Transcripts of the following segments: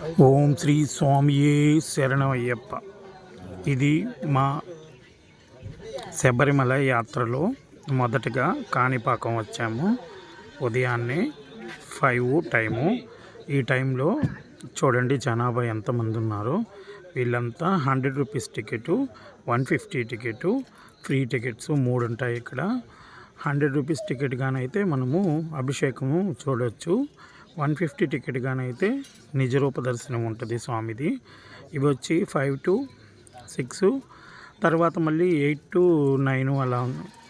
ఓం శ్రీ స్వామియే శరణమయ్యప్ప. ఇది మా శబరిమల యాత్రలో మొదటగా కాణిపాకం వచ్చాము. ఉదయాన్నే ఫైవ్ టైము. ఈ టైంలో చూడండి జనాభా ఎంతమంది ఉన్నారో. వీళ్ళంతా hundred rupees ticket one fifty ticket free tickets మూడు ఉంటాయి ఇక్కడ. హండ్రెడ్ రూపీస్ టికెట్ అయితే మనము అభిషేకము చూడవచ్చు వన్ ఫిఫ్టీ టికెట్ గానైతే నిజరూప దర్శనం ఉంటుంది స్వామిది. ఇవి వచ్చి ఫైవ్ టు సిక్స్ తర్వాత మళ్ళీ ఎయిట్ టు నైన్ అలా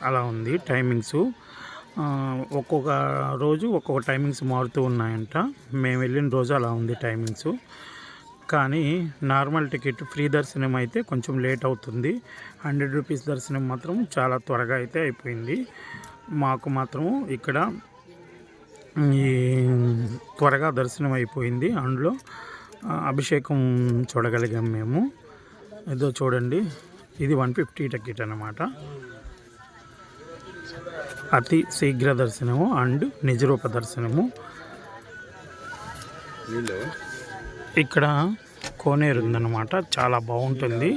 అలా ఉంది టైమింగ్స్. ఒక్కొక్క రోజు ఒక్కొక్క టైమింగ్స్ మారుతూ ఉన్నాయంట. మేము వెళ్ళిన రోజు అలా ఉంది టైమింగ్స్. కానీ నార్మల్ టికెట్ ఫ్రీ దర్శనం అయితే కొంచెం లేట్ అవుతుంది. హండ్రెడ్ రూపీస్ దర్శనం మాత్రం చాలా త్వరగా అయితే అయిపోయింది. మాకు మాత్రం ఇక్కడ ఈ త్వరగా దర్శనం అయిపోయింది అందులో అభిషేకం చూడగలిగాం మేము. ఏదో చూడండి. ఇది వన్ ఫిఫ్టీ టికెట్ అనమాట అతి శీఘ్ర దర్శనము అండ్ నిజరూప దర్శనము. ఇక్కడ కోనేరు ఉందన్నమాట చాలా బాగుంటుంది.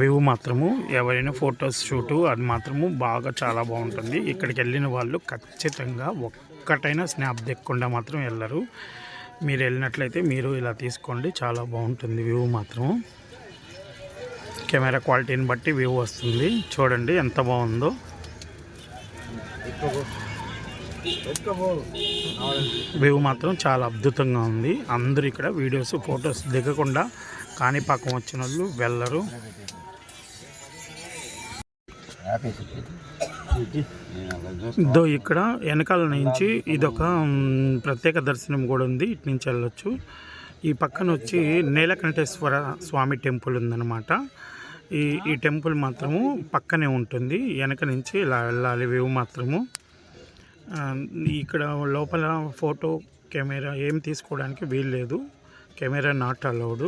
వ్యూ మాత్రము ఎవరైనా ఫొటోస్ షూటు అది మాత్రము బాగా చాలా బాగుంటుంది. ఇక్కడికి వెళ్ళిన వాళ్ళు ఖచ్చితంగా ఒక్కటైనా స్నాప్ దిక్కకుండా మాత్రం వెళ్ళరు మీరు వెళ్ళినట్లయితే మీరు ఇలా తీసుకోండి. చాలా బాగుంటుంది వ్యూ మాత్రము. కెమెరా క్వాలిటీని బట్టి వ్యూ వస్తుంది. చూడండి ఎంత బాగుందో. వ్యూ మాత్రం చాలా అద్భుతంగా ఉంది. అందరూ ఇక్కడ వీడియోస్ ఫొటోస్ దిగకుండా కాణిపాకం వచ్చిన వాళ్ళు వెళ్ళరు. దో ఇక్కడ వెనకాల నుంచి ఇదొక ప్రత్యేక దర్శనం కూడా ఉంది. ఇటు నుంచి వెళ్ళొచ్చు. ఈ పక్కన వచ్చి నీలకంఠేశ్వర స్వామి టెంపుల్ ఉందన్నమాట. ఈ ఈ టెంపుల్ మాత్రము పక్కనే ఉంటుంది. వెనక నుంచి ఇలా వెళ్ళాలి వ్యూ మాత్రము. ఇక్కడ లోపల ఫోటో కెమెరా ఏం తీసుకోవడానికి వీలు లేదు. కెమెరా నాట్ అలౌడ్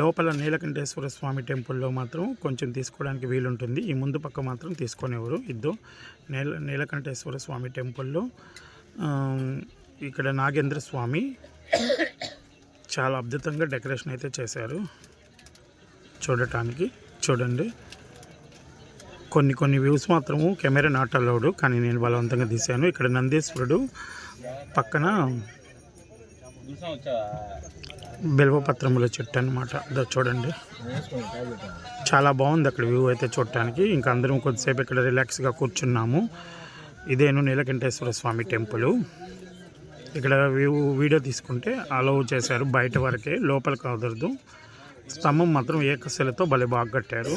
లోపల నీలకంఠేశ్వర స్వామి టెంపుల్లో మాత్రం కొంచెం తీసుకోవడానికి వీలుంటుంది. ఈ ముందు పక్క మాత్రం తీసుకునేవారు ఇద్దో నీల నీలకంఠేశ్వర స్వామి టెంపుల్లో ఇక్కడ నాగేంద్ర స్వామి చాలా అద్భుతంగా డెకరేషన్ అయితే చేశారు. చూడటానికి చూడండి. కొన్ని కొన్ని వ్యూస్ మాత్రము కెమెరా నాట్ అలౌడ్ కానీ నేను బలవంతంగా తీశాను. ఇక్కడ నందీశ్వరుడు పక్కన బెల్వపత్రముల చెట్టు అనమాట అదో చూడండి. చాలా బాగుంది అక్కడ వ్యూ అయితే చూడటానికి. ఇంకా అందరం కొద్దిసేపు ఇక్కడ రిలాక్స్గా కూర్చున్నాము. ఇదేను నీలకంఠేశ్వర స్వామి టెంపుల్. ఇక్కడ వ్యూ వీడియో తీసుకుంటే అలౌ చేశారు. బయట వరకే లోపల కుదరదు స్తంభం మాత్రం ఏకశిలతో భలే బాగా కట్టారు.